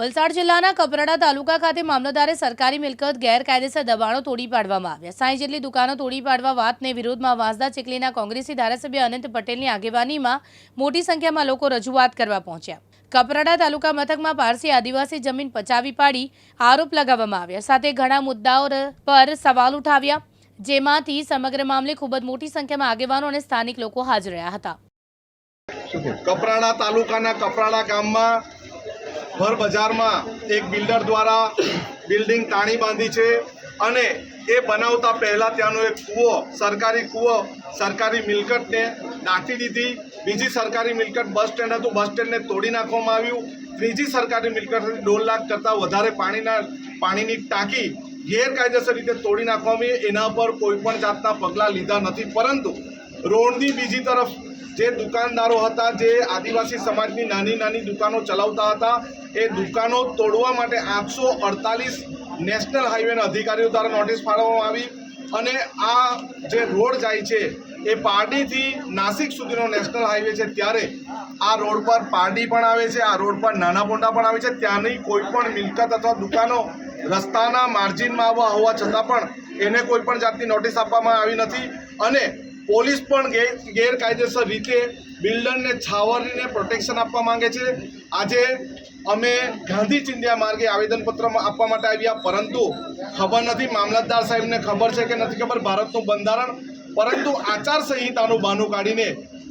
વલસાડ જિલ્લાના કપરાડા તાલુકા ખાતે મામલતદારે સરકારી મિલકત ગેરકાયદેસર દબાણો તોડી પાડવામાં આવ્યા. સાંઈ જેટલી દુકાનો તોડી પાડવા વાતને વિરોધમાં વાંસદા ચીખલીના કોંગ્રેસી ધારાસભ્ય અનંત પટેલની આગેવાનીમાં મોટી સંખ્યામાં લોકો રજૂઆત કરવા પહોંચ્યા. કપરાડા તાલુકા મથકમાં પારસી આદિવાસી જમીન પચાવી પાડી આરોપ લગાવવામાં આવ્યા. સાથે ઘણા મુદ્દાઓ પર સવાલ ઉઠાવ્યા, જેમાંથી સમગ્ર મામલે ખૂબ જ મોટી સંખ્યામાં આગેવાનો અને સ્થાનિક લોકો હાજર રહ્યા હતા. કપરાડા તાલુકાના કપરાડા ગામમાં ભર બજારમાં એક બિલ્ડર દ્વારા બિલ્ડિંગ તાણી બાંધી છે અને એ બનાવતા પહેલાં ત્યાંનો એક કૂવો, સરકારી કૂવો, સરકારી મિલકતને દાટી દીધી. બીજી સરકારી મિલકત બસ સ્ટેન્ડ હતું. બસ સ્ટેન્ડને તોડી નાખવામાં આવ્યું. ત્રીજી સરકારી મિલકત દોઢ લાખ કરતાં વધારે પાણીના, પાણીની ટાંકી ગેરકાયદેસર રીતે તોડી નાખવામાં એના પર કોઈ પણ જાતના પગલાં લીધા નથી. પરંતુ રોડની બીજી તરફ જે દુકાનદારો હતા, જે આદિવાસી સમાજની નાની નાની દુકાનો ચલાવતા હતા, એ દુકાનો તોડવા માટે આઠસો અડતાલીસ નેશનલ હાઈવેના અધિકારીઓ દ્વારા નોટિસ ફાળવવામાં આવી અને આ જે રોડ જાય છે, એ પારડીથી નાસિક સુધીનો નેશનલ હાઈવે છે. ત્યારે આ રોડ પર પારડી પણ આવે છે, આ રોડ પર નાના પોંડા પણ આવે છે. ત્યાંની કોઈ પણ મિલકત અથવા દુકાનો રસ્તાના માર્જિનમાં આવવા હોવા છતાં પણ એને કોઈ પણ જાતની નોટિસ આપવામાં આવી નથી. અને પોલીસ પણ ગેર ગેરકાયદેસર રીતે બિલ્ડરને છાવરીને પ્રોટેક્શન આપવા માંગે છે. આજે અમે ગાંધી ચિંધ્યા માર્ગે આવેદનપત્ર આપવા માટે આવ્યા, પરંતુ ખબર નથી, મામલતદાર સાહેબને ખબર છે કે નથી ખબર, ભારતનું બંધારણ. પરંતુ આચારસંહિતાનું બહાનું કાઢીને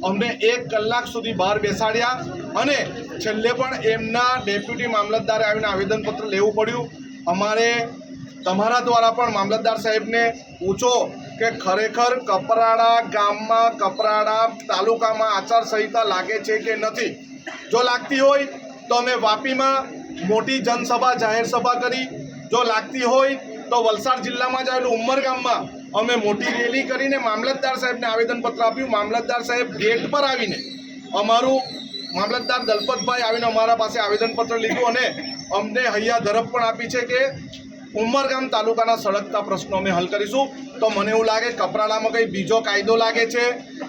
અમને એક કલાક સુધી બહાર બેસાડ્યા અને છેલ્લે પણ એમના ડેપ્યુટી મામલતદારે આવીને આવેદનપત્ર લેવું પડ્યું. અમારે તમારા દ્વારા પણ મામલતદાર સાહેબને પૂછો કે ખરેખર કપરાડા ગામમાં, કપરાડા તાલુકામાં આચારસંહિતા લાગે છે કે નથી? જો લાગતી હોય તો અમે વાપીમાં મોટી જનસભા, જાહેર સભા કરી. જો લાગતી હોય તો વલસાડ જિલ્લામાં જ આવેલું ઉમરગામમાં અમે મોટી રેલી કરીને મામલતદાર સાહેબને આવેદનપત્ર આપ્યું. મામલતદાર સાહેબ ગેટ પર આવીને અમારું મામલતદાર દલપતભાઈ આવીને અમારા પાસે આવેદનપત્ર લીધું અને અમને હૈયા ધરપ પણ આપી છે કે ઉમરગામ તાલુકાના સળગતા પ્રશ્નો અમે હલ કરીશું. તો મને એવું લાગે કપરાડામાં કંઈ બીજો કાયદો લાગે છે?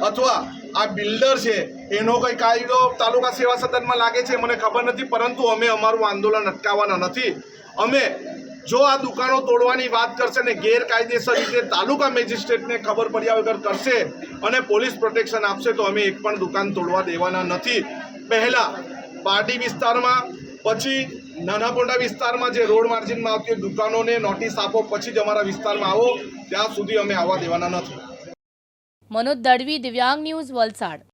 અથવા આ બિલ્ડર છે, એનો કંઈ કાયદો તાલુકા સેવા સદનમાં લાગે છે? મને ખબર નથી, પરંતુ અમે અમારું આંદોલન અટકાવવાના નથી. અમે જો આ દુકાનો તોડવાની વાત કરશે ને ગેરકાયદેસર રીતે તાલુકા મેજિસ્ટ્રેટને ખબર પડ્યા વગર કરશે અને પોલીસ પ્રોટેક્શન આપશે, તો અમે એક પણ દુકાન તોડવા દેવાના નથી. પહેલાં પાર્ટી વિસ્તારમાં, પછી નાના પોંડા વિસ્તારમાં જે રોડ માર્જિનમાં આવતી દુકાનોને નોટિસ આપો, પછી જ અમારા વિસ્તારમાં આવો. ત્યાં સુધી અમે આવવા દેવાના નથી. મનોજ દળવી દિવ્યાંગ ન્યૂઝ વલસાડ.